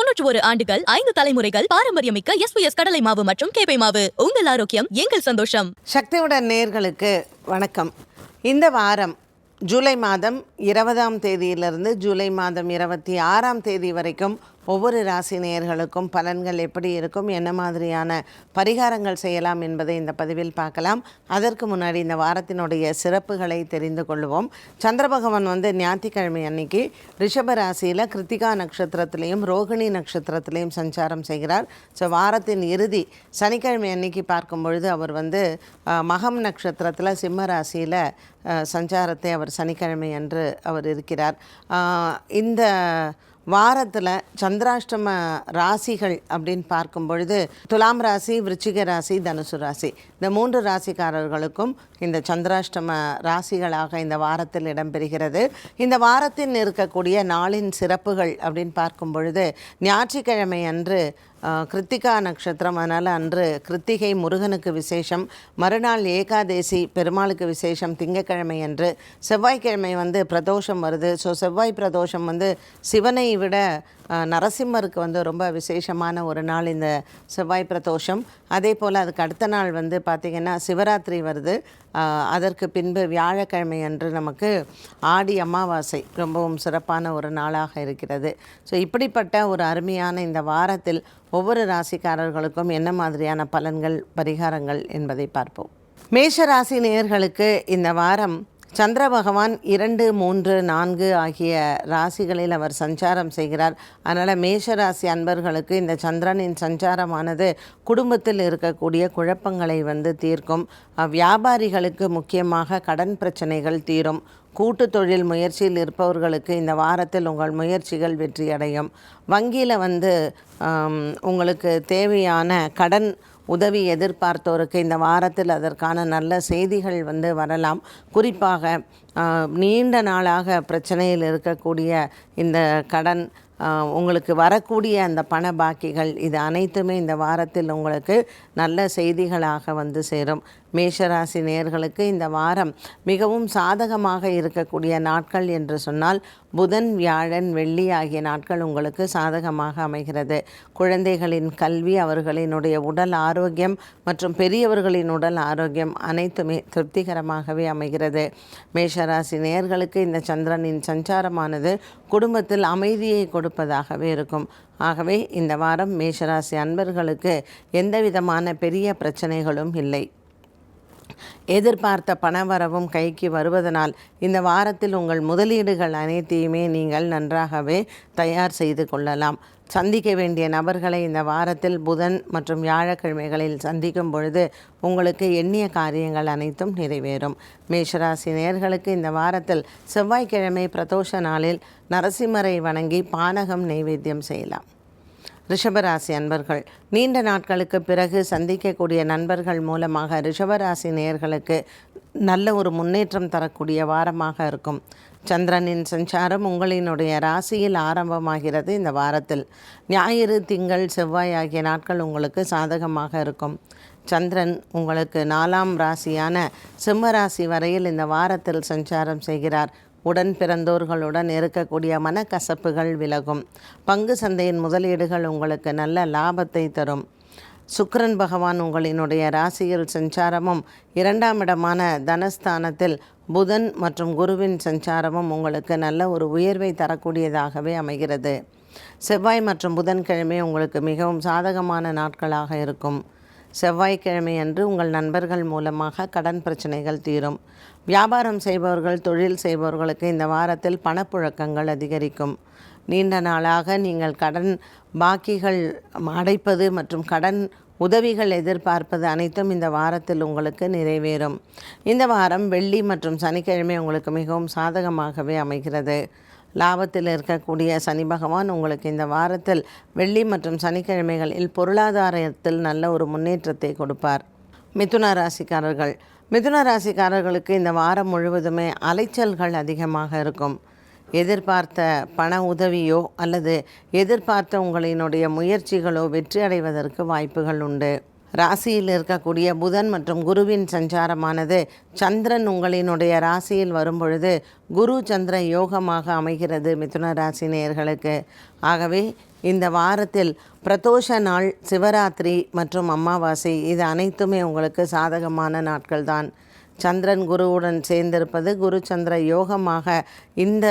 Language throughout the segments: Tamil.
தொன்னூற்றி ஒரு ஆண்டுகள் ஐந்து தலைமுறைகள் பாரம்பரியமிக்க எஸ் கடலை மாவு மற்றும் கேபை மாவு. உங்கள் ஆரோக்கியம் எங்கள் சந்தோஷம். சக்தியுடன் நேர்களுக்கு வணக்கம். இந்த வாரம் ஜூலை மாதம் இருபதாம் தேதியிலிருந்து ஜூலை மாதம் இருபத்தி ஆறாம் தேதி வரைக்கும் ஒவ்வொரு ராசி நேயர்களுக்கும் பலன்கள் எப்படி இருக்கும் என்ன மாதிரியான பரிகாரங்கள் செய்யலாம் என்பதை இந்த பதிவில் பார்க்கலாம். அதற்கு முன்னாடி இந்த வாரத்தினுடைய சிறப்புகளை தெரிந்து கொள்வோம். சந்திர பகவான் வந்து ஞாயிற்றுக்கிழமை அன்னைக்கு ரிஷப ராசியில் கிருத்திகா நட்சத்திரத்திலையும் ரோகிணி நட்சத்திரத்திலையும் சஞ்சாரம் செய்கிறார். ஸோ வாரத்தின் இறுதி சனிக்கிழமை அன்னைக்கு பார்க்கும் பொழுது அவர் வந்து மகம் நட்சத்திரத்தில் சிம்ம ராசியில் சஞ்சாரத்தை அவர் சனிக்கிழமை அன்று அவர் இருக்கிறார். இந்த வாரத்தில் சந்திராஷ்டம ராசிகள் அப்படின்னு பார்க்கும் பொழுது துலாம் ராசி விருச்சிக ராசி தனுசு ராசி. இந்த மூன்று ராசிக்காரர்களுக்கும் இந்த சந்திராஷ்டம ராசிகளாக இந்த வாரத்தில் இடம்பெறுகிறது. இந்த வாரத்தில் இருக்கக்கூடிய நாளின் சிறப்புகள் அப்படின்னு பார்க்கும் பொழுது ஞாயிற்றுக்கிழமை அன்று கிருத்திகா நட்சத்திரம். அதனால் அன்று கிருத்திகை முருகனுக்கு விசேஷம் மறுநாள் ஏகாதேசி பெருமாளுக்கு விசேஷம் திங்கக்கிழமை அன்று செவ்வாய்க்கிழமை வந்து பிரதோஷம் வருது. ஸோ செவ்வாய் பிரதோஷம் வந்து சிவனை விட நரசிம்மருக்கு வந்து ரொம்ப விசேஷமான ஒரு நாள் இந்த செவ்வாய் பிரதோஷம். அதே போல் அதுக்கு அடுத்த நாள் வந்து பார்த்திங்கன்னா சிவராத்திரி வருது. அதற்கு பின்பு வியாழக்கிழமை அன்று நமக்கு ஆடி அமாவாசை ரொம்பவும் சிறப்பான ஒரு நாளாக இருக்கிறது. ஸோ இப்படிப்பட்ட ஒரு அருமையான இந்த வாரத்தில் ஒவ்வொரு ராசிக்காரர்களுக்கும் என்ன மாதிரியான பலன்கள் பரிகாரங்கள் என்பதை பார்ப்போம். மேஷ ராசி நேயர்களுக்கு இந்த வாரம் சந்திர பகவான் இரண்டு மூன்று நான்கு ஆகிய ராசிகளில் அவர் சஞ்சாரம் செய்கிறார். அதனால் மேஷ ராசி அன்பர்களுக்கு இந்த சந்திரனின் சஞ்சாரமானது குடும்பத்தில் இருக்கக்கூடிய குழப்பங்களை வந்து தீர்க்கும். வியாபாரிகளுக்கு முக்கியமாக கடன் பிரச்சனைகள் தீரும். கூட்டு தொழில் முயற்சியில் இருப்பவர்களுக்கு இந்த வாரத்தில் உங்கள் முயற்சிகள் வெற்றியடையும். வங்கியில் வந்து உங்களுக்கு தேவையான கடன் உதவி எதிர்பார்த்தோருக்கு இந்த வாரத்தில் அதற்கான நல்ல செய்திகள் வந்து வரலாம். குறிப்பாக நீண்ட நாளாக பிரச்சனையில் இருக்கக்கூடிய இந்த கடன் உங்களுக்கு வரக்கூடிய அந்த பண பாக்கிகள் இது அனைத்துமே இந்த வாரத்தில் உங்களுக்கு நல்ல செய்திகளாக வந்து சேரும். மேஷராசி நேயர்களுக்கு இந்த வாரம் மிகவும் சாதகமாக இருக்கக்கூடிய நாட்கள் என்று சொன்னால் புதன் வியாழன் வெள்ளி ஆகிய நாட்கள் உங்களுக்கு சாதகமாக அமைகிறது. குழந்தைகளின் கல்வி அவர்களினுடைய உடல் ஆரோக்கியம் மற்றும் பெரியவர்களின் உடல் ஆரோக்கியம் அனைத்துமே திருப்திகரமாகவே அமைகிறது. மேஷராசி நேயர்களுக்கு இந்த சந்திரனின் சஞ்சாரமானது குடும்பத்தில் அமைதியை கொடு கொடுப்பதாகவே இருக்கும். ஆகவே இந்த வாரம் மேஷராசி அன்பர்களுக்கு எந்தவிதமான பெரிய பிரச்சனைகளும் இல்லை. எதிர்பார்த்த பணவரவும் கைக்கு வருவதனால் இந்த வாரத்தில் உங்கள் முதலீடுகள் அனைத்தையுமே நீங்கள் நன்றாகவே தயார் செய்து கொள்ளலாம். சந்திக்க வேண்டிய நபர்களை இந்த வாரத்தில் புதன் மற்றும் வியாழக்கிழமைகளில் சந்திக்கும் பொழுது உங்களுக்கு எண்ணிய காரியங்கள் அனைத்தும் நிறைவேறும். மேஷராசி நேர்களுக்கு இந்த வாரத்தில் செவ்வாய்க்கிழமை பிரதோஷ நாளில் நரசிம்மரை வணங்கி பானகம் நைவேத்தியம் செய்யலாம். ரிஷபராசி அன்பர்கள் நீண்ட நாட்களுக்கு பிறகு சந்திக்கக்கூடிய நண்பர்கள் மூலமாக ரிஷபராசி நேயர்களுக்கு நல்ல ஒரு முன்னேற்றம் தரக்கூடிய வாரமாக இருக்கும். சந்திரனின் சஞ்சாரம் உங்களினுடைய ராசியில் ஆரம்பமாகிறது இந்த வாரத்தில். ஞாயிறு திங்கள் செவ்வாய் ஆகிய நாட்கள் உங்களுக்கு சாதகமாக இருக்கும். சந்திரன் உங்களுக்கு நாலாம் ராசியான சிம்ம ராசி வரையில் இந்த வாரத்தில் சஞ்சாரம் செய்கிறார். உடன் பிறந்தோர்களுடன் இருக்கக்கூடிய மனக்கசப்புகள் விலகும். பங்கு சந்தையின் முதலீடுகள் உங்களுக்கு நல்ல லாபத்தை தரும். சுக்கரன் பகவான் உங்களினுடைய ராசியில் சஞ்சாரமும் இரண்டாம் இடமான தனஸ்தானத்தில் புதன் மற்றும் குருவின் சஞ்சாரமும் உங்களுக்கு நல்ல ஒரு உயர்வை தரக்கூடியதாகவே அமைகிறது. செவ்வாய் மற்றும் புதன்கிழமை உங்களுக்கு மிகவும் சாதகமான நாட்களாக இருக்கும். செவ்வாய்க்கிழமை அன்று உங்கள் நண்பர்கள் மூலமாக கடன் பிரச்சனைகள் தீரும். வியாபாரம் செய்பவர்கள் தொழில் செய்பவர்களுக்கு இந்த வாரத்தில் பணப்புழக்கங்கள் அதிகரிக்கும். நீண்ட நாளாக நீங்கள் கடன் பாக்கிகள் அடைப்பது மற்றும் கடன் உதவிகள் எதிர்பார்ப்பது அனைத்தும் இந்த வாரத்தில் உங்களுக்கு நிறைவேறும். இந்த வாரம் வெள்ளி மற்றும் சனிக்கிழமை உங்களுக்கு மிகவும் சாதகமாகவே அமைகிறது. லாபத்தில் இருக்கக்கூடிய சனி பகவான் உங்களுக்கு இந்த வாரத்தில் வெள்ளி மற்றும் சனிக்கிழமைகளில் பொருளாதாரத்தில் நல்ல ஒரு முன்னேற்றத்தை கொடுப்பார். மிதுன ராசிக்காரர்கள். மிதுன ராசிக்காரர்களுக்கு இந்த வாரம் முழுவதுமே அலைச்சல்கள் அதிகமாக இருக்கும். எதிர்பார்த்த பண உதவியோ அல்லது எதிர்பார்த்த உங்களினுடைய முயற்சிகளோ வெற்றி அடைவதற்கு வாய்ப்புகள் உண்டு. ராசியில் இருக்கக்கூடிய புதன் மற்றும் குருவின் சஞ்சாரமானது சந்திரன் உங்களினுடைய ராசியில் வரும்பொழுது குரு சந்திர யோகமாக அமைகிறது மிதுன ராசி நேயர்களுக்கு. ஆகவே இந்த வாரத்தில் பிரதோஷ நாள் சிவராத்திரி மற்றும் அமாவாசை இது அனைத்துமே உங்களுக்கு சாதகமான நாட்கள்தான் சந்திரன் குருவுடன் சேர்ந்திருப்பது குரு சந்திர யோகமாக இந்த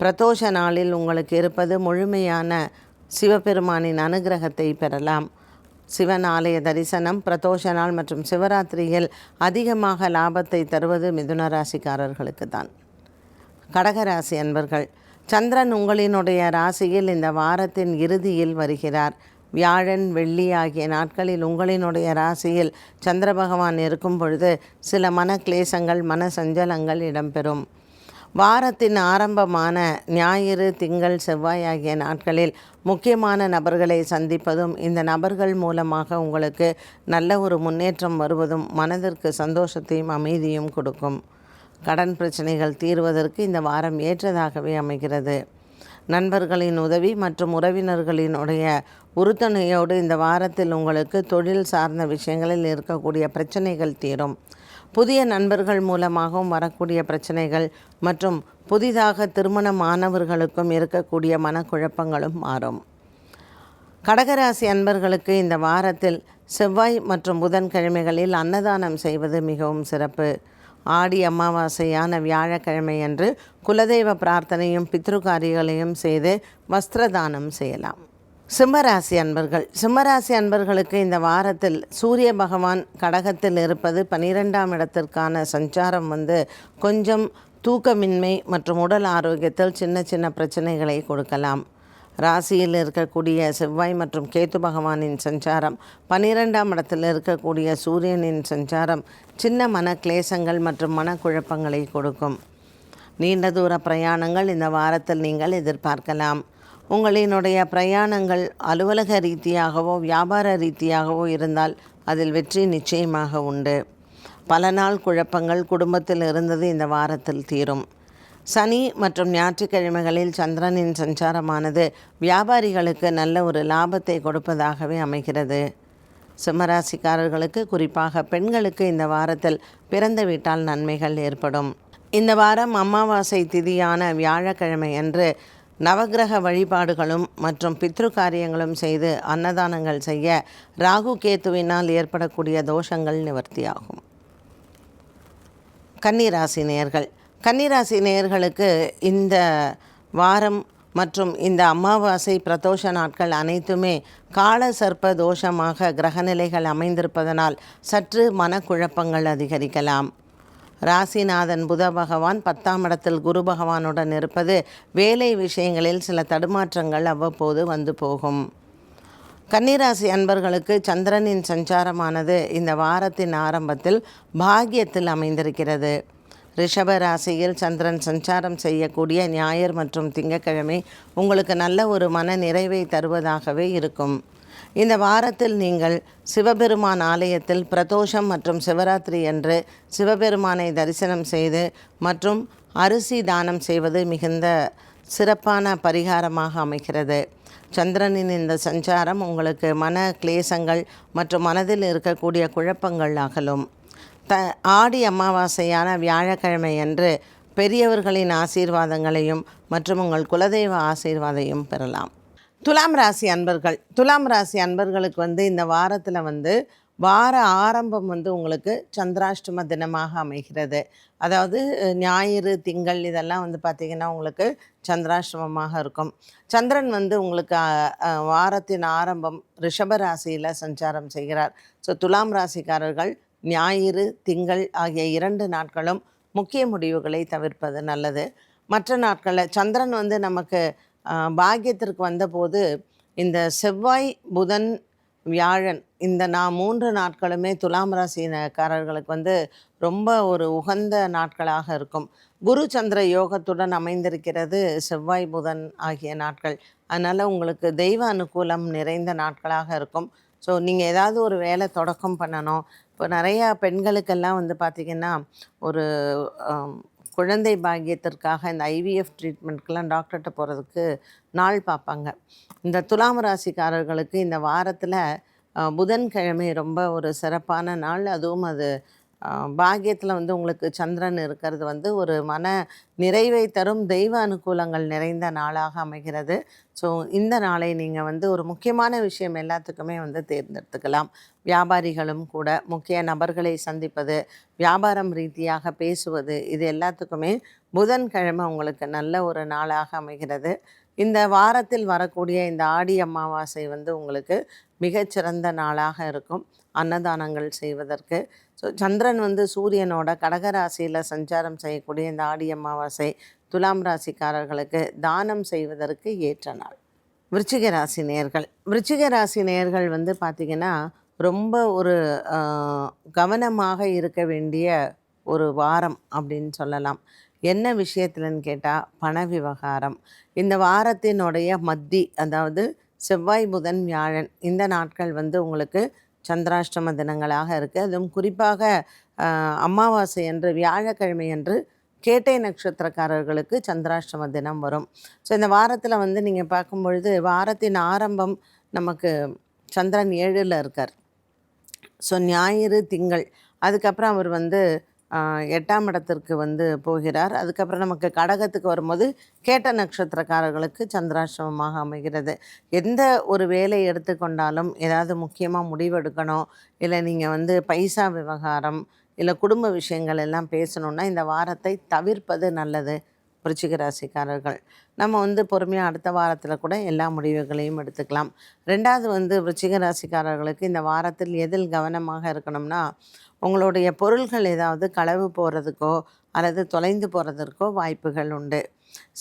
பிரதோஷ நாளில் உங்களுக்கு இருப்பது முழுமையான சிவபெருமானின் அனுகிரகத்தை பெறலாம். சிவன் ஆலய தரிசனம் பிரதோஷ நாள் மற்றும் சிவராத்திரியில் அதிகமாக லாபத்தை தருவது மிதுன ராசிக்காரர்களுக்கு தான் கடகராசி அன்பர்கள் சந்திரன் உங்களினுடைய ராசியில் இந்த வாரத்தின் இறுதியில் வருகிறார். வியாழன் வெள்ளி ஆகிய நாட்களில் உங்களினுடைய ராசியில் சந்திர பகவான் இருக்கும் பொழுது சில மன கிளேசங்கள் மன சஞ்சலங்கள் இடம்பெறும். வாரத்தின் ஆரம்பமான ஞாயிறு திங்கள் செவ்வாய் ஆகிய நாட்களில் முக்கியமான நபர்களை சந்திப்பதும் இந்த நபர்கள் மூலமாக உங்களுக்கு நல்ல ஒரு முன்னேற்றம் வருவதும் மனதிற்கு சந்தோஷத்தையும் அமைதியும் கொடுக்கும். கடன் பிரச்சனைகள் தீர்வதற்கு இந்த வாரம் ஏற்றதாகவே அமைகிறது. நண்பர்களின் உதவி மற்றும் உறவினர்களினுடைய உறுதுணையோடு இந்த வாரத்தில் உங்களுக்கு தொழில் சார்ந்த விஷயங்களில் இருக்கக்கூடிய பிரச்சனைகள் தீரும். புதிய நண்பர்கள் மூலமாகவும் வரக்கூடிய பிரச்சனைகள் மற்றும் புதிதாக திருமணமானவர்களுக்கும் இருக்கக்கூடிய மனக்குழப்பங்களும் மாறும். கடகராசி அன்பர்களுக்கு இந்த வாரத்தில் செவ்வாய் மற்றும் புதன்கிழமைகளில் அன்னதானம் செய்வது மிகவும் சிறப்பு. ஆடி அமாவாசையான வியாழக்கிழமை அன்று குலதெய்வ பிரார்த்தனையும் பித்ருகாரிகளையும் செய்து வஸ்திரதானம் செய்யலாம். சிம்மராசி அன்பர்கள். சிம்மராசி அன்பர்களுக்கு இந்த வாரத்தில் சூரிய பகவான் கடகத்தில் இருப்பது பனிரெண்டாம் இடத்திற்கான சஞ்சாரம் வந்து கொஞ்சம் தூக்கமின்மை மற்றும் உடல் ஆரோக்கியத்தில் சின்ன சின்ன பிரச்சனைகளை கொடுக்கலாம். ராசியில் இருக்கக்கூடிய செவ்வாய் மற்றும் கேத்து பகவானின் சஞ்சாரம் பனிரெண்டாம் இடத்தில் இருக்கக்கூடிய சூரியனின் சஞ்சாரம் சின்ன மன கிளேசங்கள் மற்றும் மனக்குழப்பங்களை கொடுக்கும். நீண்ட தூர பிரயாணங்கள் இந்த வாரத்தில் நீங்கள் எதிர்பார்க்கலாம். உங்களினுடைய பிரயாணங்கள் அலுவலக ரீதியாகவோ வியாபார ரீதியாகவோ இருந்தால் அதில் வெற்றி நிச்சயமாக உண்டு. பல நாள் குழப்பங்கள் குடும்பத்தில் இருந்தது இந்த வாரத்தில் தீரும். சனி மற்றும் ஞாயிற்றுக்கிழமைகளில் சந்திரனின் சஞ்சாரமானது வியாபாரிகளுக்கு நல்ல ஒரு லாபத்தை கொடுப்பதாகவே அமைகிறது. சிம்மராசிக்காரர்களுக்கு குறிப்பாக பெண்களுக்கு இந்த வாரத்தில் பிறந்த வீட்டால் நன்மைகள் ஏற்படும். இந்த வாரம் அமாவாசை திதியான வியாழக்கிழமை அன்று நவக்கிரக வழிபாடுகளும் மற்றும் பித்ரு காரியங்களும் செய்து அன்னதானங்கள் செய்ய ராகு கேத்துவினால் ஏற்படக்கூடிய தோஷங்கள் நிவர்த்தியாகும். கன்னிராசி நேயர்கள். கன்னிராசி நேயர்களுக்கு இந்த வாரம் மற்றும் இந்த அமாவாசை பிரதோஷ நாட்கள் அனைத்துமே கால சர்ப்ப தோஷமாக கிரகநிலைகள் அமைந்திருப்பதனால் சற்று மனக்குழப்பங்கள் அதிகரிக்கலாம். ராசிநாதன் புத பகவான் பத்தாம் இடத்தில் குரு பகவானுடன் இருப்பது வேலை விஷயங்களில் சில தடுமாற்றங்கள் அவ்வப்போது வந்து போகும். கன்னிராசி அன்பர்களுக்கு சந்திரனின் சஞ்சாரமானது இந்த வாரத்தின் ஆரம்பத்தில் பாகியத்தில் அமைந்திருக்கிறது. ரிஷப ராசியில் சந்திரன் சஞ்சாரம் செய்யக்கூடிய ஞாயிறு மற்றும் திங்கட்கிழமை உங்களுக்கு நல்ல ஒரு மன நிறைவை தருவதாகவே இருக்கும். இந்த வாரத்தில் நீங்கள் சிவபெருமான் ஆலயத்தில் பிரதோஷம் மற்றும் சிவராத்திரி அன்று சிவபெருமானை தரிசனம் செய்து மற்றும் அரிசி தானம் செய்வது மிகுந்த சிறப்பான பரிகாரமாக அமைகிறது. சந்திரனின் இந்த சஞ்சாரம் உங்களுக்கு மன கிளேசங்கள் மற்றும் மனதில் இருக்கக்கூடிய குழப்பங்கள் அகலும். த ஆடி அமாவாசையான வியாழக்கிழமை அன்று பெரியவர்களின் ஆசீர்வாதங்களையும் மற்றும் உங்கள் குலதெய்வ ஆசீர்வாதையும் பெறலாம். துலாம் ராசி அன்பர்கள். துலாம் ராசி அன்பர்களுக்கு வந்து இந்த வாரத்தில் வந்து வார ஆரம்பம் வந்து உங்களுக்கு சந்திராஷ்டம தினமாக அமைகிறது. அதாவது ஞாயிறு திங்கள் இதெல்லாம் வந்து பார்த்திங்கன்னா உங்களுக்கு சந்திராஷ்டமமாக இருக்கும். சந்திரன் வந்து உங்களுக்கு வாரத்தின் ஆரம்பம் ரிஷப ராசியில் சஞ்சாரம் செய்கிறார். ஸோ துலாம் ராசிக்காரர்கள் ஞாயிறு திங்கள் ஆகிய இரண்டு நாட்களும் முக்கிய முடிவுகளை தவிர்ப்பது நல்லது. மற்ற நாட்களில் சந்திரன் வந்து நமக்கு பாக்கியத்திற்கு வந்தபோது இந்த செவ்வாய் புதன் வியாழன் இந்த நான் மூன்று நாட்களுமே துலாம் ராசினக்காரர்களுக்கு வந்து ரொம்ப ஒரு உகந்த நாட்களாக இருக்கும். குரு சந்திர யோகத்துடன் அமைந்திருக்கிறது செவ்வாய் புதன் ஆகிய நாட்கள். அதனால் உங்களுக்கு தெய்வ அனுகூலம் நிறைந்த நாட்களாக இருக்கும். ஸோ நீங்கள் ஏதாவது ஒரு வேலை தொடக்கம் பண்ணணும். இப்போ நிறையா பெண்களுக்கெல்லாம் வந்து பார்த்திங்கன்னா ஒரு குழந்தை பாக்கியத்திற்காக இந்த ஐவிஎஃப் ட்ரீட்மெண்ட்க்கெலாம் டாக்டர்கிட்ட போகிறதுக்கு நாள் பார்ப்பாங்க. இந்த துலாம் ராசிக்காரர்களுக்கு இந்த வாரத்தில் புதன்கிழமை ரொம்ப ஒரு சிறப்பான நாள். அதுவும் அது பாகியத்தில் வந்து உங்களுக்கு சந்திரன் இருக்கிறது வந்து ஒரு மன நிறைவை தரும் தெய்வ அனுகூலங்கள் நிறைந்த நாளாக அமைகிறது. ஸோ இந்த நாளை நீங்கள் வந்து ஒரு முக்கியமான விஷயம் எல்லாத்துக்குமே வந்து தேர்ந்தெடுத்துக்கலாம். வியாபாரிகளும் கூட முக்கிய நபர்களை சந்திப்பது வியாபாரம் ரீதியாக பேசுவது இது எல்லாத்துக்குமே புதன்கிழமை உங்களுக்கு நல்ல ஒரு நாளாக அமைகிறது. இந்த வாரத்தில் வரக்கூடிய இந்த ஆடி அமாவாசை வந்து உங்களுக்கு மிகச்சிறந்த நாளாக இருக்கும். அன்னதானங்கள் செய்வதற்கு. ஸோ சந்திரன் வந்து சூரியனோட கடகராசியில் சஞ்சாரம் செய்யக்கூடிய இந்த ஆடி அமாவாசை துலாம் ராசிக்காரர்களுக்கு தானம் செய்வதற்கு ஏற்ற நாள். விருச்சிக ராசி நேர்கள் விருச்சிக ராசி நேர்கள் வந்து பார்த்திங்கன்னா ரொம்ப ஒரு கவனமாக இருக்க வேண்டிய ஒரு வாரம் அப்படின்னு சொல்லலாம். என்ன விஷயத்துலன்னு கேட்டால் பண விவகாரம். இந்த வாரத்தினுடைய மத்தி அதாவது செவ்வாய் புதன் வியாழன் இந்த நாட்கள் வந்து உங்களுக்கு சந்திராஷ்டம தினங்களாக இருக்குது அதுவும் குறிப்பாக அமாவாசை அன்று வியாழக்கிழமை என்று கேட்டை நட்சத்திரக்காரர்களுக்கு சந்திராஷ்டம தினம் வரும். ஸோ இந்த வாரத்தில் வந்து நீங்கள் பார்க்கும் பொழுது வாரத்தின் ஆரம்பம் நமக்கு சந்திரன் ஏழில் இருக்கார். ஸோ ஞாயிறு திங்கள் அதுக்கப்புறம் அவர் வந்து எட்டாம் இடத்திற்கு வந்து போகிறார். அதுக்கப்புறம் நமக்கு கடகத்துக்கு வரும்போது கேட்ட நட்சத்திரக்காரர்களுக்கு சந்திராசிரமமாக அமைகிறது. எந்த ஒரு வேலை எடுத்துக்கொண்டாலும் ஏதாவது முக்கியமாக முடிவெடுக்கணும் இல்லை நீங்கள் வந்து பைசா விவகாரம் இல்லை குடும்ப விஷயங்கள் எல்லாம் பேசணுன்னா இந்த வாரத்தை தவிர்ப்பது நல்லது விருச்சிக ராசிக்காரர்கள். நம்ம வந்து பொறுமையாக அடுத்த வாரத்தில் கூட எல்லா முடிவுகளையும் எடுத்துக்கலாம். ரெண்டாவது வந்து விருச்சிக ராசிக்காரர்களுக்கு இந்த வாரத்தில் எதில் கவனமாக இருக்கணும்னா உங்களுடைய பொருள்கள் ஏதாவது களவு போகிறதுக்கோ அல்லது தொலைந்து போகிறதற்கோ வாய்ப்புகள் உண்டு.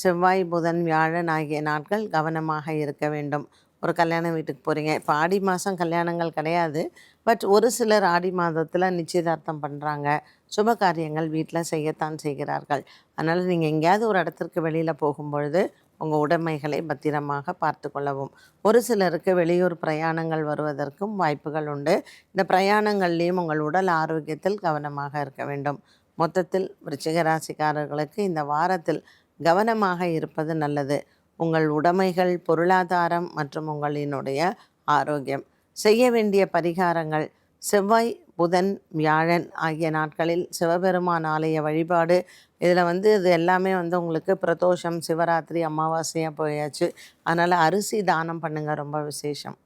செவ்வாய் புதன் வியாழன் ஆகிய நாட்கள் கவனமாக இருக்க வேண்டும். ஒரு கல்யாண வீட்டுக்கு போகிறீங்க இப்போ ஆடி மாதம் கல்யாணங்கள் கிடையாது. பட் ஒரு சிலர் ஆடி மாதத்தில் நிச்சயதார்த்தம் பண்ணுறாங்க சுப காரியங்கள் வீட்டில் செய்யத்தான் செய்கிறார்கள். அதனால் நீங்கள் எங்கேயாவது ஒரு இடத்திற்கு வெளியில் போகும்பொழுது உங்கள் உடைமைகளை பத்திரமாக பார்த்து கொள்ளவும். ஒரு சிலருக்கு வெளியூர் பிரயாணங்கள் வருவதற்கும் வாய்ப்புகள் உண்டு. இந்த பிரயாணங்கள்லேயும் உங்கள் உடல் ஆரோக்கியத்தில் கவனமாக இருக்க வேண்டும். மொத்தத்தில் விருச்சிக ராசிக்காரர்களுக்கு இந்த வாரத்தில் கவனமாக இருப்பது நல்லது. உங்கள் உடைமைகள் பொருளாதாரம் மற்றும் உங்களினுடைய ஆரோக்கியம். செய்ய வேண்டிய பரிகாரங்கள் செவ்வாய் புதன் வியாழன் ஆகிய நாட்களில் சிவபெருமான் ஆலய வழிபாடு. இதில் வந்து இது எல்லாமே வந்து உங்களுக்கு பிரதோஷம் சிவராத்திரி அமாவாசையாக போயாச்சு. அதனால் அரிசி தானம் பண்ணுங்கள் ரொம்ப விசேஷம்.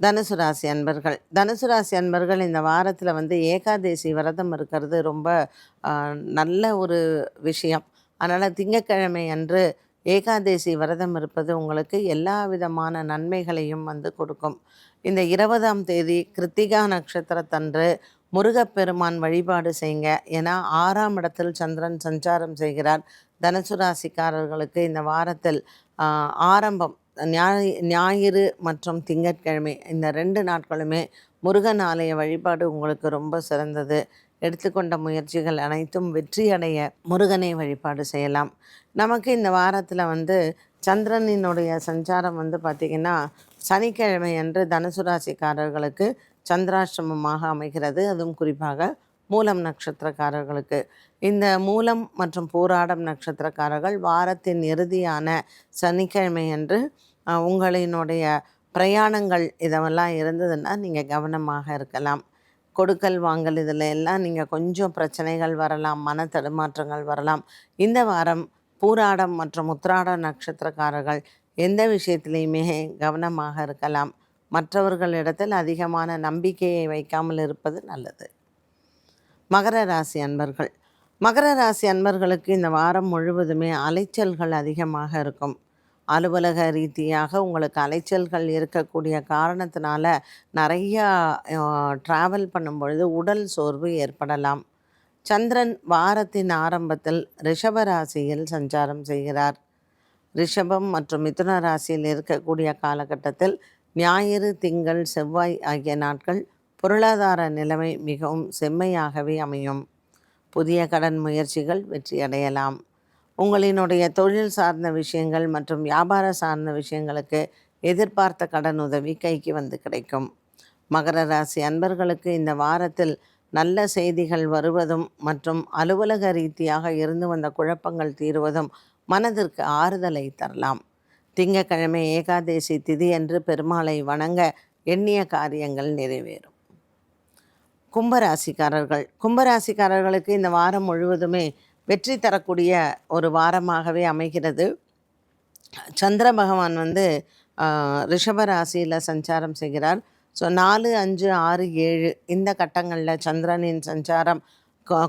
தனுசு ராசி அன்பர்கள். தனுசு ராசி அன்பர்கள் இந்த வாரத்தில் வந்து ஏகாதேசி விரதம் இருக்கிறது ரொம்ப நல்ல ஒரு விஷயம். அதனால் திங்கக்கிழமை அன்று ஏகாதேசி விரதம் இருப்பது உங்களுக்கு எல்லா விதமான நன்மைகளையும் வந்து கொடுக்கும். இந்த இருபதாம் தேதி கிருத்திகா நட்சத்திரத்தன்று முருகப்பெருமான் வழிபாடு செய்யுங்க. ஏன்னா ஆறாம் இடத்தில் சந்திரன் சஞ்சாரம் செய்கிறார். தனுசு ராசிக்காரர்களுக்கு இந்த வாரத்தில் ஆரம்பம் ஞாயி ஞாயிறு மற்றும் திங்கட்கிழமை இந்த ரெண்டு நாட்களுமே முருகன் ஆலய வழிபாடு உங்களுக்கு ரொம்ப சிறந்தது. எடுத்துக்கொண்ட முயற்சிகள் அனைத்தும் வெற்றியடைய முருகனை வழிபாடு செய்யலாம். நமக்கு இந்த வாரத்தில் வந்து சந்திரனினுடைய சஞ்சாரம் வந்து பார்த்திங்கன்னா சனிக்கிழமை அன்று தனுசு ராசிக்காரர்களுக்கு சந்திராஷ்டமமாக அமைகிறது. அதுவும் குறிப்பாக மூலம் நட்சத்திரக்காரர்களுக்கு. இந்த மூலம் மற்றும் போராடம் நட்சத்திரக்காரர்கள் வாரத்தின் இறுதியான சனிக்கிழமை அன்று உங்களினுடைய பிரயாணங்கள் இதெல்லாம் இருந்ததுன்னா நீங்கள் கவனமாக இருக்கலாம். கொடுக்கல் வாங்கல் இதில் எல்லாம் நீங்கள் கொஞ்சம் பிரச்சனைகள் வரலாம் மன தடுமாற்றங்கள் வரலாம். இந்த வாரம் பூராடம் மற்றும் உத்ராட நட்சத்திரக்காரர்கள் எந்த விஷயத்திலையுமே கவனமாக இருக்கலாம். மற்றவர்களிடத்தில் அதிகமான நம்பிக்கையை வைக்காமல் இருப்பது நல்லது. மகர ராசி அன்பர்கள். மகர ராசி அன்பர்களுக்கு இந்த வாரம் முழுவதுமே அலைச்சல்கள் அதிகமாக இருக்கும். அலுவலக ரீதியாக உங்களுக்கு அலைச்சல்கள் இருக்கக்கூடிய காரணத்தினால நிறையா ட்ராவல் பண்ணும்பொழுது உடல் சோர்வு ஏற்படலாம். சந்திரன் வாரத்தின் ஆரம்பத்தில் ரிஷப ராசியில் சஞ்சாரம் செய்கிறார். ரிஷபம் மற்றும் மிதுன ராசியில் இருக்கக்கூடிய காலகட்டத்தில் ஞாயிறு திங்கள் செவ்வாய் ஆகிய நாட்கள் பொருளாதார நிலைமை மிகவும் செம்மையாகவே அமையும். புதிய கடன் முயற்சிகள் வெற்றியடையலாம். உங்களினுடைய தொழில் சார்ந்த விஷயங்கள் மற்றும் வியாபார சார்ந்த விஷயங்களுக்கு எதிர்பார்த்த கடன் உதவி கைக்கு வந்து கிடைக்கும். மகர ராசி அன்பர்களுக்கு இந்த வாரத்தில் நல்ல செய்திகள் வருவதும் மற்றும் அலுவலக ரீதியாக இருந்து வந்த குழப்பங்கள் தீருவதும் மனதிற்கு ஆறுதலை தரலாம். திங்கட்கிழமை ஏகாதேசி திதியன்று பெருமாளை வணங்க எண்ணிய காரியங்கள் நிறைவேறும். கும்பராசிக்காரர்கள் கும்பராசிக்காரர்களுக்கு இந்த வாரம் முழுவதுமே வெற்றி தரக்கூடிய ஒரு வாரமாகவே அமைகிறது. சந்திர பகவான் வந்து ரிஷப ராசியில் சஞ்சாரம் செய்கிறார். ஸோ நாலு அஞ்சு ஆறு ஏழு இந்த கட்டங்களில் சந்திரனின் சஞ்சாரம்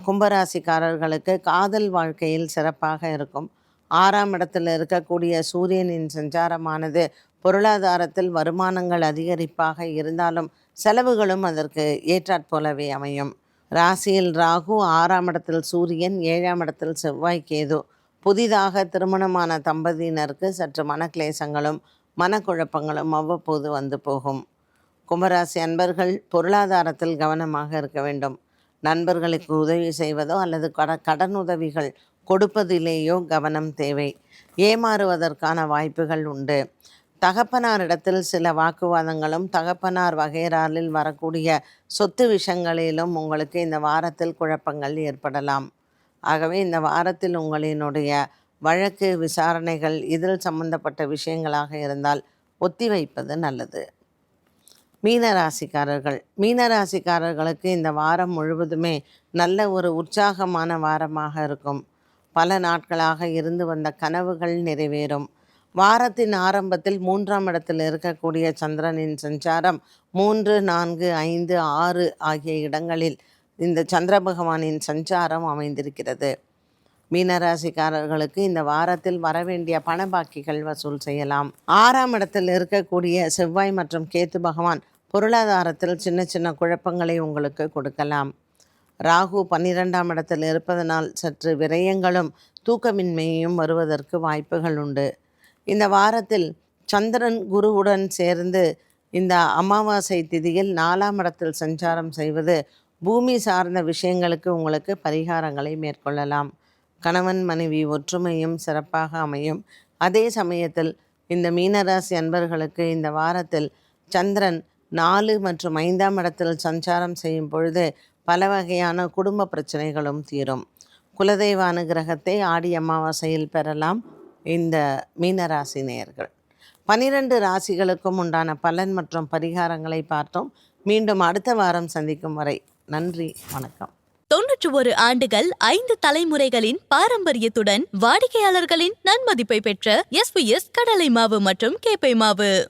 கும்பராசிக்காரர்களுக்கு காதல் வாழ்க்கையில் சிறப்பாக இருக்கும். ஆறாம் இடத்தில் இருக்கக்கூடிய சூரியனின் சஞ்சாரமானது பொருளாதாரத்தில் வருமானங்கள் அதிகரிப்பாக இருந்தாலும் செலவுகளும் அதற்கு ஏற்றாற்போலவே அமையும். ராசியில் ராகு ஆறாம் இடத்தில் சூரியன் ஏழாம் இடத்தில் செவ்வாய் கேது. புதிதாக திருமணமான தம்பதியினருக்கு சற்று மனக்லேசங்களும் மனக்குழப்பங்களும் அவ்வப்போது வந்து போகும். கும்பராசி அன்பர்கள் பொருளாதாரத்தில் கவனமாக இருக்க வேண்டும். நண்பர்களுக்கு உதவி செய்வதோ அல்லது கட கடன் உதவிகள் கொடுப்பதிலேயோ கவனம் தேவை. ஏமாறுவதற்கான வாய்ப்புகள் உண்டு. தகப்பனாரிடத்தில் சில வாக்குவாதங்களும் தகப்பனார் வகைராலில் வரக்கூடிய சொத்து விஷயங்களிலும் உங்களுக்கு இந்த வாரத்தில் குழப்பங்கள் ஏற்படலாம். ஆகவே இந்த வாரத்தில் உங்களினுடைய வழக்கு விசாரணைகள் இதில் சம்பந்தப்பட்ட விஷயங்களாக இருந்தால் ஒத்திவைப்பது நல்லது. மீனராசிக்காரர்கள். மீனராசிக்காரர்களுக்கு இந்த வாரம் முழுவதுமே நல்ல ஒரு உற்சாகமான வாரமாக இருக்கும். பல நாட்களாக இருந்து வந்த கனவுகள் நிறைவேறும். வாரத்தின் ஆரம்பத்தில் மூன்றாம் இடத்தில் இருக்கக்கூடிய சந்திரனின் சஞ்சாரம் மூன்று நான்கு ஐந்து ஆறு ஆகிய இடங்களில் இந்த சந்திர பகவானின் சஞ்சாரம் அமைந்திருக்கிறது. மீனராசிக்காரர்களுக்கு இந்த வாரத்தில் வரவேண்டிய பண பாக்கிகள் வசூல் செய்யலாம். ஆறாம் இடத்தில் இருக்கக்கூடிய செவ்வாய் மற்றும் கேத்து பகவான் பொருளாதாரத்தில் சின்ன சின்ன குழப்பங்களை உங்களுக்கு கொடுக்கலாம். ராகு பன்னிரெண்டாம் இடத்தில் இருப்பதனால் சற்று விரயங்களும் தூக்கமின்மையும் வருவதற்கு வாய்ப்புகள் உண்டு. இந்த வாரத்தில் சந்திரன் குருவுடன் சேர்ந்து இந்த அமாவாசை திதியில் நாலாம் இடத்தில் சஞ்சாரம் செய்வது பூமி சார்ந்த விஷயங்களுக்கு உங்களுக்கு பரிகாரங்களை மேற்கொள்ளலாம். கணவன் மனைவி ஒற்றுமையும் சிறப்பாக அமையும். அதே சமயத்தில் இந்த மீனராசி அன்பர்களுக்கு இந்த வாரத்தில் சந்திரன் நாலு மற்றும் ஐந்தாம் இடத்தில் சஞ்சாரம் செய்யும் பொழுது பல வகையான குடும்ப பிரச்சனைகளும் தீரும். குலதெய்வ அனுகிரகத்தை ஆடி அமாவாசையில் பெறலாம். இந்த மீனராசி நேயர்கள் பனிரெண்டு ராசிகளுக்கும் உண்டான பலன் மற்றும் பரிகாரங்களை பார்த்தோம். மீண்டும் அடுத்த வாரம் சந்திக்கும் வரை நன்றி வணக்கம். தொன்னூற்று ஒரு ஆண்டுகள் ஐந்து தலைமுறைகளின் பாரம்பரியத்துடன் வாடிக்கையாளர்களின் நன்மதிப்பை பெற்ற எஸ்பிஎஸ் கடலை மாவு மற்றும் கேப்பை மாவு.